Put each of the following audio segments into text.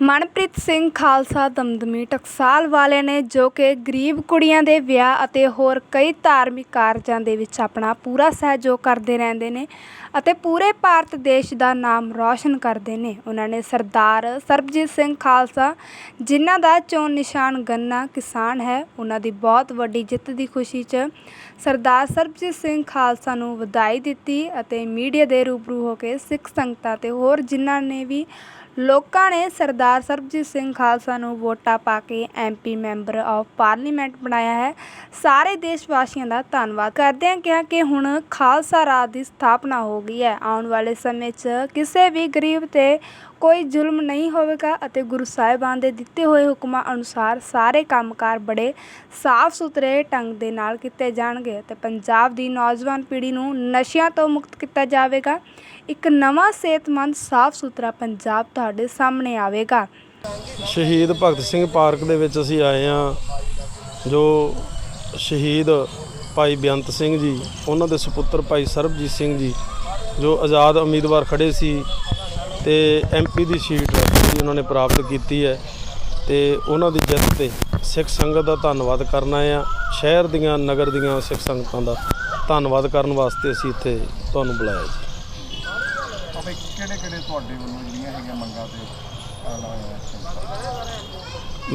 ਮਨਪ੍ਰੀਤ ਸਿੰਘ ਖਾਲਸਾ ਦਮਦਮੀ ਟਕਸਾਲ ਵਾਲੇ ਨੇ ਜੋ ਕਿ ਗਰੀਬ ਕੁੜੀਆਂ ਦੇ ਵਿਆਹ ਅਤੇ ਹੋਰ ਕਈ ਧਾਰਮਿਕ ਕਾਰਜਾਂ ਦੇ ਵਿੱਚ ਆਪਣਾ ਪੂਰਾ ਸਹਿਯੋਗ ਕਰਦੇ ਰਹਿੰਦੇ ਨੇ ਅਤੇ ਪੂਰੇ ਭਾਰਤ ਦੇਸ਼ ਦਾ ਨਾਮ ਰੌਸ਼ਨ ਕਰਦੇ ਨੇ। ਉਹਨਾਂ ਨੇ ਸਰਦਾਰ ਸਰਬਜੀਤ ਸਿੰਘ ਖਾਲਸਾ, ਜਿਨ੍ਹਾਂ ਦਾ ਚੋਣ ਨਿਸ਼ਾਨ ਗੰਨਾ ਕਿਸਾਨ ਹੈ, ਉਹਨਾਂ ਦੀ ਬਹੁਤ ਵੱਡੀ ਜਿੱਤ ਦੀ ਖੁਸ਼ੀ 'ਚ ਸਰਦਾਰ ਸਰਬਜੀਤ ਸਿੰਘ ਖਾਲਸਾ ਨੂੰ ਵਧਾਈ ਦਿੱਤੀ ਅਤੇ ਮੀਡੀਆ ਦੇ ਰੂਬਰੂ ਹੋ ਕੇ ਸਿੱਖ ਸੰਗਤਾਂ ਤੇ ਹੋਰ ਜਿਨ੍ਹਾਂ ਨੇ ਵੀ ਲੋਕਾਂ ਨੇ ਸਰਦਾਰ ਸਰਬਜੀਤ ਸਿੰਘ ਖਾਲਸਾ ਨੂੰ ਵੋਟਾਂ ਪਾ ਕੇ ਐਮਪੀ ਮੈਂਬਰ ਆਫ ਪਾਰਲੀਮੈਂਟ ਬਣਾਇਆ ਹੈ। ਸਾਰੇ ਦੇਸ਼ ਵਾਸੀਆਂ ਦਾ ਧੰਨਵਾਦ। ਕਰਦਿਆਂ ਕਿਹਾ ਕਿ ਹੁਣ ਖਾਲਸਾ ਰਾਜ ਦੀ ਸਥਾਪਨਾ ਹੋ ਗਈ ਹੈ। ਆਉਣ ਵਾਲੇ ਸਮੇਂ 'ਚ ਕਿਸੇ ਵੀ ਗਰੀਬ ਤੇ ਕੋਈ ਜ਼ੁਲਮ ਨਹੀਂ ਹੋਵੇਗਾ ਅਤੇ ਗੁਰੂ ਸਾਹਿਬਾਨ ਦੇ ਦਿੱਤੇ ਹੋਏ ਹੁਕਮਾਂ ਅਨੁਸਾਰ ਸਾਰੇ ਕੰਮਕਾਰ ਬੜੇ ਸਾਫ਼ ਸੁਥਰੇ ਢੰਗ ਦੇ ਨਾਲ ਕੀਤੇ ਜਾਣਗੇ ਅਤੇ ਪੰਜਾਬ ਦੀ ਨੌਜਵਾਨ ਪੀੜ੍ਹੀ ਨੂੰ ਨਸ਼ਿਆਂ ਤੋਂ ਮੁਕਤ ਕੀਤਾ ਜਾਵੇਗਾ। ਇੱਕ ਨਵਾਂ ਸਿਹਤਮੰਦ ਸਾਫ਼ ਸੁਥਰਾ ਪੰਜਾਬ ਤੁਹਾਡੇ ਸਾਹਮਣੇ ਆਵੇਗਾ। ਸ਼ਹੀਦ ਭਗਤ ਸਿੰਘ ਪਾਰਕ ਦੇ ਵਿੱਚ ਅਸੀਂ ਆਏ ਹਾਂ, ਜੋ ਸ਼ਹੀਦ ਭਾਈ ਬੇਅੰਤ ਸਿੰਘ ਜੀ, ਉਹਨਾਂ ਦੇ ਸੁਪੁੱਤਰ ਭਾਈ ਸਰਬਜੀਤ ਸਿੰਘ ਜੀ, ਜੋ ਆਜ਼ਾਦ ਉਮੀਦਵਾਰ ਖੜੇ ਸੀ ਤੇ ਐਮਪੀ ਦੀ ਸੀਟ ਜੀ ਉਹਨਾਂ ਨੇ ਪ੍ਰਾਪਤ ਕੀਤੀ ਹੈ। ਤੇ ਉਹਨਾਂ ਦੀ ਜਿੱਤ ਤੇ ਸਿੱਖ ਸੰਗਤ ਦਾ ਧੰਨਵਾਦ ਕਰਨਾ ਆ। ਸ਼ਹਿਰ ਦੀਆਂ ਨਗਰ ਦੀਆਂ ਸਿੱਖ ਸੰਗਤਾਂ ਦਾ ਧੰਨਵਾਦ ਕਰਨ ਵਾਸਤੇ ਅਸੀਂ ਇੱਥੇ ਤੁਹਾਨੂੰ ਬੁਲਾਇਆ ਜੀ। ਕਿਹੜੇ ਕਿਹੜੇ ਤੁਹਾਡੇ ਵੱਲੋਂ ਜਿਹੜੀਆਂ ਹੈਗੀਆਂ ਮੰਗਾਂ ਤੇ ਐਲਾਨ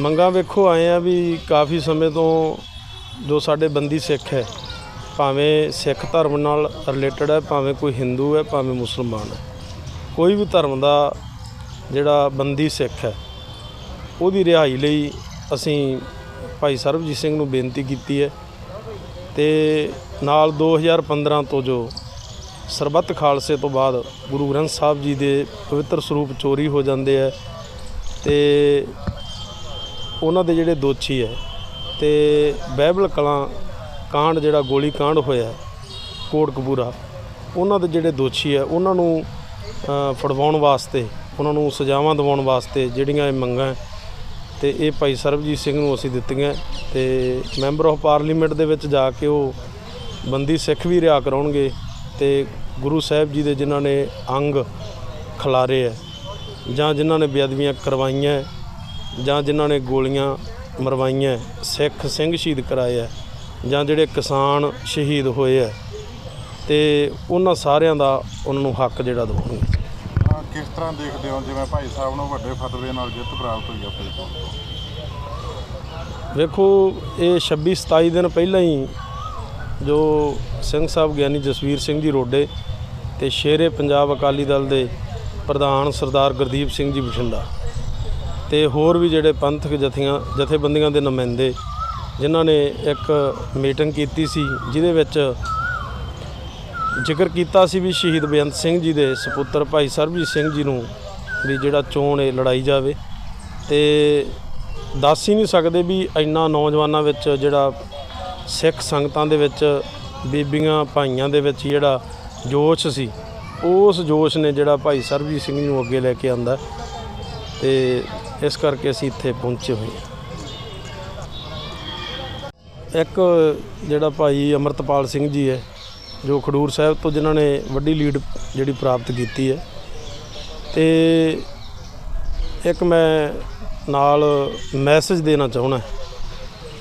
ਮੰਗਾਂ ਵੇਖੋ ਆਏ ਆ ਵੀ ਕਾਫੀ ਸਮੇਂ ਤੋਂ ਜੋ ਸਾਡੇ ਬੰਦੀ ਸਿੱਖ ਹੈ ਭਾਵੇਂ ਸਿੱਖ ਧਰਮ ਨਾਲ ਰਿਲੇਟਡ ਹੈ ਭਾਵੇਂ ਕੋਈ ਹਿੰਦੂ ਹੈ ਭਾਵੇਂ ਮੁਸਲਮਾਨ ਹੈ। ਕੋਈ ਵੀ ਧਰਮ ਦਾ ਜਿਹੜਾ ਬੰਦੀ ਸਿੱਖ ਹੈ, ਉਹਦੀ ਰਿਹਾਈ ਲਈ ਅਸੀਂ ਭਾਈ ਸਰਬਜੀਤ ਸਿੰਘ ਨੂੰ ਬੇਨਤੀ ਕੀਤੀ ਹੈ ਤੇ ਨਾਲ 2015 ਤੋਂ ਜੋ ਸਰਬੱਤ ਖਾਲਸੇ ਤੋਂ ਬਾਅਦ ਗੁਰੂ ਗ੍ਰੰਥ ਸਾਹਿਬ ਜੀ ਦੇ ਪਵਿੱਤਰ ਸਰੂਪ ਚੋਰੀ ਹੋ ਜਾਂਦੇ ਹੈ ਤੇ ਉਹਨਾਂ ਦੇ ਜਿਹੜੇ ਦੋਸ਼ੀ ਹੈ ਤੇ ਬਾਈਬਲ ਕਲਾਂ ਕਾਂਡ ਜਿਹੜਾ ਗੋਲੀ ਕਾਂਡ ਹੋਇਆ, ਕੋਟਕਪੂਰਾ, ਉਹਨਾਂ ਦੇ ਜਿਹੜੇ ਦੋਸ਼ੀ ਹੈ, ਉਹਨਾਂ ਨੂੰ ਫੜਵਾਉਣ ਵਾਸਤੇ ਉਹਨਾਂ ਨੂੰ ਸਜ਼ਾਵਾਂ ਦਿਵਾਉਣ ਵਾਸਤੇ ਜਿਹੜੀਆਂ ਇਹ ਮੰਗਾਂ ਹੈ, ਤੇ ਇਹ ਭਾਈ ਸਰਬਜੀਤ ਸਿੰਘ ਨੂੰ ਅਸੀਂ ਦਿੱਤੀਆਂ ਤੇ ਮੈਂਬਰ ਆਫ ਪਾਰਲੀਮੈਂਟ ਦੇ ਵਿੱਚ ਜਾ ਕੇ ਉਹ ਬੰਦੀ ਸਿੱਖ ਵੀ ਰਿਹਾ ਕਰਾਉਣਗੇ ਤੇ ਗੁਰੂ ਸਾਹਿਬ ਜੀ ਦੇ ਜਿਨ੍ਹਾਂ ਨੇ ਅੰਗ ਖਿਲਾਰੇ ਹੈ ਜਾਂ ਜਿਨ੍ਹਾਂ ਨੇ ਬੇਅਦਬੀਆਂ ਕਰਵਾਈਆਂ ਜਾਂ ਜਿਨ੍ਹਾਂ ਨੇ ਗੋਲੀਆਂ ਮਰਵਾਈਆਂ ਸਿੱਖ ਸਿੰਘ ਸ਼ਹੀਦ ਕਰਾਏ ਹੈ ਜਾਂ ਜਿਹੜੇ ਕਿਸਾਨ ਸ਼ਹੀਦ ਹੋਏ ਹੈ ਤੇ ਉਹਨਾਂ ਸਾਰਿਆਂ ਦਾ ਉਹਨਾਂ ਨੂੰ ਹੱਕ ਜਿਹੜਾ ਦਿਵਾਉਣਗੇ ਅਹ ਕਿਸ ਤਰ੍ਹਾਂ ਦੇਖਦੇ ਹੋ? ਜਿਵੇਂ ਭਾਈ ਸਾਹਿਬ ਨੂੰ ਵੱਡੇ ਫਤਵੇ ਨਾਲ ਜਿੱਤ ਪ੍ਰਾਪਤ ਹੋਈ ਆਪਣੇ ਤੋਂ। ਵੇਖੋ ਇਹ 26 27 ਦਿਨ ਪਹਿਲਾਂ ਹੀ ਜੋ ਸਿੰਘ ਸਾਹਿਬ ਗਿਆਨੀ ਜਸਵੀਰ ਸਿੰਘ ਜੀ ਰੋਡੇ ਤੇ ਸ਼ੇਰੇ ਪੰਜਾਬ ਅਕਾਲੀ ਦਲ ਦੇ ਪ੍ਰਧਾਨ ਸਰਦਾਰ ਗੁਰਦੀਪ ਸਿੰਘ ਜੀ ਬਠਿੰਡਾ ਤੇ ਹੋਰ ਵੀ ਜਿਹੜੇ ਪੰਥਕ ਜਥੀਆਂ ਜਥੇਬੰਦੀਆਂ ਦੇ ਨੁਮਾਇੰਦੇ ਜਿਨ੍ਹਾਂ ਨੇ ਇੱਕ ਮੀਟਿੰਗ ਕੀਤੀ ਸੀ ਜਿਹਦੇ ਵਿੱਚ ਜ਼ਿਕਰ ਕੀਤਾ ਸੀ ਵੀ ਸ਼ਹੀਦ ਬੇਅੰਤ ਸਿੰਘ ਜੀ ਦੇ ਸੁਪੁੱਤਰ ਭਾਈ ਸਰਬਜੀਤ ਸਿੰਘ ਜੀ ਨੂੰ ਵੀ ਜਿਹੜਾ ਚੋਣ ਇਹ ਲੜਾਈ ਜਾਵੇ ਤੇ ਦੱਸ ਹੀ ਨਹੀਂ ਸਕਦੇ ਵੀ ਇੰਨਾ ਨੌਜਵਾਨਾਂ ਵਿੱਚ ਜਿਹੜਾ ਸਿੱਖ ਸੰਗਤਾਂ ਦੇ ਵਿੱਚ, ਬੀਬੀਆਂ ਭਾਈਆਂ ਦੇ ਵਿੱਚ ਜਿਹੜਾ ਜੋਸ਼ ਸੀ, ਉਸ ਜੋਸ਼ ਨੇ ਜਿਹੜਾ ਭਾਈ ਸਰਬਜੀਤ ਸਿੰਘ ਨੂੰ ਅੱਗੇ ਲੈ ਕੇ ਆਂਦਾ ਤੇ ਇਸ ਕਰਕੇ ਅਸੀਂ ਇੱਥੇ ਪਹੁੰਚੇ ਹੋਏ ਹਾਂ। ਇੱਕ ਜਿਹੜਾ ਭਾਈ ਅਮਰਤਪਾਲ ਸਿੰਘ ਜੀ ਹੈ ਜੋ ਖਡੂਰ ਸਾਹਿਬ ਤੋਂ ਜਿਨ੍ਹਾਂ ਨੇ ਵੱਡੀ ਲੀਡ ਜਿਹੜੀ ਪ੍ਰਾਪਤ ਕੀਤੀ ਹੈ। ਤੇ ਇੱਕ ਮੈਂ ਨਾਲ ਮੈਸੇਜ ਦੇਣਾ ਚਾਹੁੰਦਾ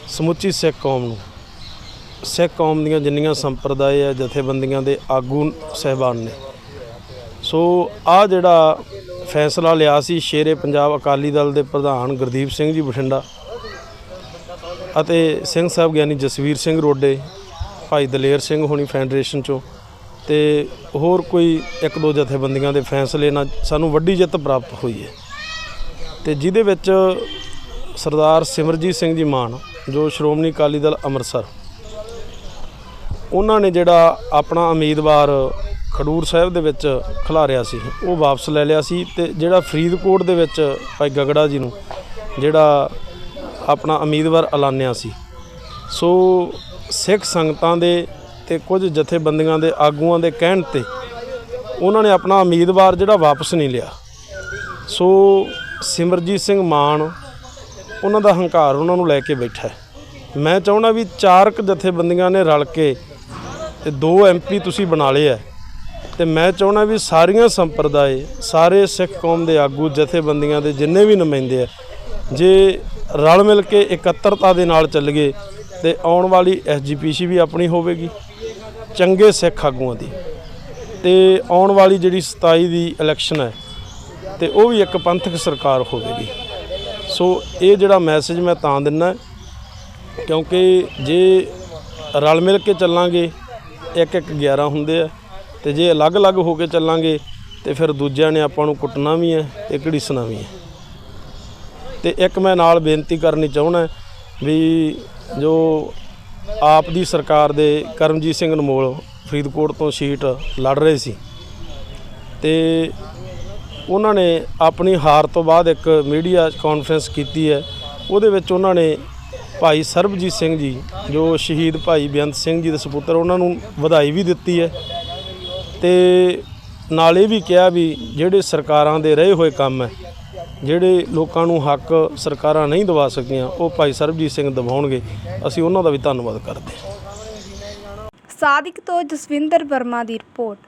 ਸਮੁੱਚੀ ਸਿੱਖ ਕੌਮ ਨੂੰ। ਸਿੱਖ ਕੌਮ ਦੀਆਂ ਜਿੰਨੀਆਂ ਸੰਪਰਦਾਇ ਹੈ, ਜਥੇਬੰਦੀਆਂ ਦੇ ਆਗੂ ਸਹਿਬਾਨ ਨੇ। ਸੋ ਆ ਜਿਹੜਾ ਫੈਸਲਾ ਲਿਆ ਸੀ ਸ਼ੇਰੇ ਪੰਜਾਬ ਅਕਾਲੀ ਦਲ ਦੇ ਪ੍ਰਧਾਨ ਗੁਰਦੀਪ ਸਿੰਘ ਜੀ ਬਠਿੰਡਾ ਅਤੇ ਸਿੰਘ ਸਾਹਿਬ ਗਿਆਨੀ ਜਸਵੀਰ ਸਿੰਘ ਰੋਡੇ ਭਾਈ ਦਲੇਰ ਸਿੰਘ ਹੋਣੀ ਫੈਡਰੇਸ਼ਨ ਚੋਂ ਤੇ ਹੋਰ ਕੋਈ ਇੱਕ ਦੋ ਜਥੇਬੰਦੀਆਂ ਦੇ ਫੈਸਲੇ ਨਾਲ ਸਾਨੂੰ ਵੱਡੀ ਜਿੱਤ ਪ੍ਰਾਪਤ ਹੋਈ ਹੈ। ਤੇ ਜਿਹਦੇ ਵਿੱਚ ਸਰਦਾਰ ਸਿਮਰਜੀਤ ਸਿੰਘ ਜੀ ਮਾਨ, ਜੋ ਸ਼੍ਰੋਮਣੀ ਅਕਾਲੀ ਦਲ ਅੰਮ੍ਰਿਤਸਰ, ਉਹਨਾਂ ਨੇ ਜਿਹੜਾ ਆਪਣਾ ਉਮੀਦਵਾਰ ਖਡੂਰ ਸਾਹਿਬ ਦੇ ਵਿੱਚ ਖਿਲਾਰਿਆ ਸੀ, ਉਹ ਵਾਪਸ ਲੈ ਲਿਆ ਸੀ ਤੇ ਜਿਹੜਾ ਫਰੀਦਕੋਟ ਦੇ ਵਿੱਚ ਭਾਈ ਗਗੜਾ ਜੀ ਨੂੰ ਜਿਹੜਾ ਆਪਣਾ ਉਮੀਦਵਾਰ ਐਲਾਨਿਆ ਸੀ। ਸੋ ਸਿੱਖ ਸੰਗਤਾਂ ਦੇ ਤੇ ਕੁਝ ਜਥੇਬੰਦੀਆਂ ਦੇ ਆਗੂਆਂ ਦੇ ਕਹਿਣ ਤੇ ਉਹਨਾਂ ਨੇ ਆਪਣਾ ਉਮੀਦਵਾਰ ਜਿਹੜਾ ਵਾਪਸ ਨਹੀਂ ਲਿਆ। ਸੋ ਸਿਮਰਜੀਤ ਸਿੰਘ ਮਾਨ, ਉਹਨਾਂ ਦਾ ਹੰਕਾਰ ਉਹਨਾਂ ਨੂੰ ਲੈ ਕੇ ਬੈਠਾ ਮੈਂ ਚਾਹੁੰਦਾ ਵੀ ਚਾਰਕ ਜਥੇਬੰਦੀਆਂ ਨੇ ਰਲ ਕੇ ਤੇ ਦੋ ਐਮਪੀ ਤੁਸੀਂ ਬਣਾ ਲਏ ਆ ਤੇ ਮੈਂ ਚਾਹੁੰਦਾ ਵੀ ਸਾਰੀਆਂ ਸੰਪਰਦਾਏ, ਸਾਰੇ ਸਿੱਖ ਕੌਮ ਦੇ ਆਗੂ, ਜਥੇਬੰਦੀਆਂ ਦੇ ਜਿੰਨੇ ਵੀ ਨੁਮਾਇੰਦੇ ਆ ਜੇ ਰਲ ਮਿਲ ਕੇ ਇਕੱਤਰਤਾ ਦੇ ਨਾਲ ਚੱਲੀਏ ਤੇ ਆਉਣ ਵਾਲੀ ਐਸਜੀਪੀਸੀ ਵੀ ਆਪਣੀ ਹੋਵੇਗੀ, ਚੰਗੇ ਸਿੱਖ ਆਗੂਆਂ ਦੀ। ਤੇ ਆਉਣ ਵਾਲੀ ਜਿਹੜੀ 27 ਦੀ ਇਲੈਕਸ਼ਨ ਹੈ, ਤੇ ਉਹ ਵੀ ਇੱਕ ਪੰਥਕ ਸਰਕਾਰ ਹੋਵੇਗੀ। ਸੋ ਇਹ ਜਿਹੜਾ ਮੈਸੇਜ ਮੈਂ ਤਾਂ ਦਿੰਨਾ, ਕਿਉਂਕਿ ਜੇ ਰਲ ਮਿਲ ਕੇ ਚੱਲਾਂਗੇ ਇੱਕ ਇੱਕ 11 ਹੁੰਦੇ ਆ, ਤੇ ਜੇ ਅਲੱਗ-ਅਲੱਗ ਹੋ ਕੇ ਚੱਲਾਂਗੇ, ਤੇ ਫਿਰ ਦੂਜਿਆਂ ਨੇ ਆਪਾਂ ਨੂੰ ਕੁੱਟਣਾ ਵੀ ਹੈ ਤੇ ਘੜੀਸਣਾ ਵੀ ਹੈ। ਤੇ ਇੱਕ ਮੈਂ ਨਾਲ ਬੇਨਤੀ ਕਰਨੀ ਚਾਹੁੰਦਾ ਵੀ ਜੋ ਆਪ ਦੀ ਸਰਕਾਰ ਦੇ ਕਰਮਜੀਤ ਸਿੰਘ ਅਨਮੋਲ ਫਰੀਦਕੋਟ ਤੋਂ ਸੀਟ ਲੜ ਰਹੇ ਸੀ ਤੇ ਉਹਨਾਂ ਨੇ ਆਪਣੀ ਹਾਰ ਤੋਂ ਬਾਅਦ ਇੱਕ ਮੀਡੀਆ ਕਾਨਫਰੰਸ ਕੀਤੀ ਹੈ। ਉਹਦੇ ਵਿੱਚ ਉਹਨਾਂ ਨੇ ਭਾਈ ਸਰਬਜੀਤ ਸਿੰਘ ਜੀ, ਜੋ ਸ਼ਹੀਦ ਭਾਈ ਬੇਅੰਤ ਸਿੰਘ ਜੀ ਦੇ ਸੁਪੁੱਤਰ, ਉਹਨਾਂ ਨੂੰ ਵਧਾਈ ਵੀ ਦਿੱਤੀ ਹੈ ਤੇ ਨਾਲ ਇਹ ਵੀ ਕਿਹਾ ਵੀ ਜਿਹੜੇ ਸਰਕਾਰਾਂ ਦੇ ਰਹੇ ਹੋਏ ਕੰਮ ਹੈ ਜਿਹੜੇ ਲੋਕਾਂ ਨੂੰ ਹੱਕ ਸਰਕਾਰਾਂ ਨਹੀਂ ਦਵਾ ਸਕਦੀਆਂ, ਉਹ ਭਾਈ ਸਰਬਜੀਤ ਸਿੰਘ ਦਿਵਾਉਣਗੇ ਅਸੀਂ ਉਹਨਾਂ ਦਾ ਵੀ ਧੰਨਵਾਦ ਕਰਦੇ ਹਾਂ। ਸਾਦਿਕ ਤੋਂ ਜਸਵਿੰਦਰ ਵਰਮਾ ਦੀ ਰਿਪੋਰਟ।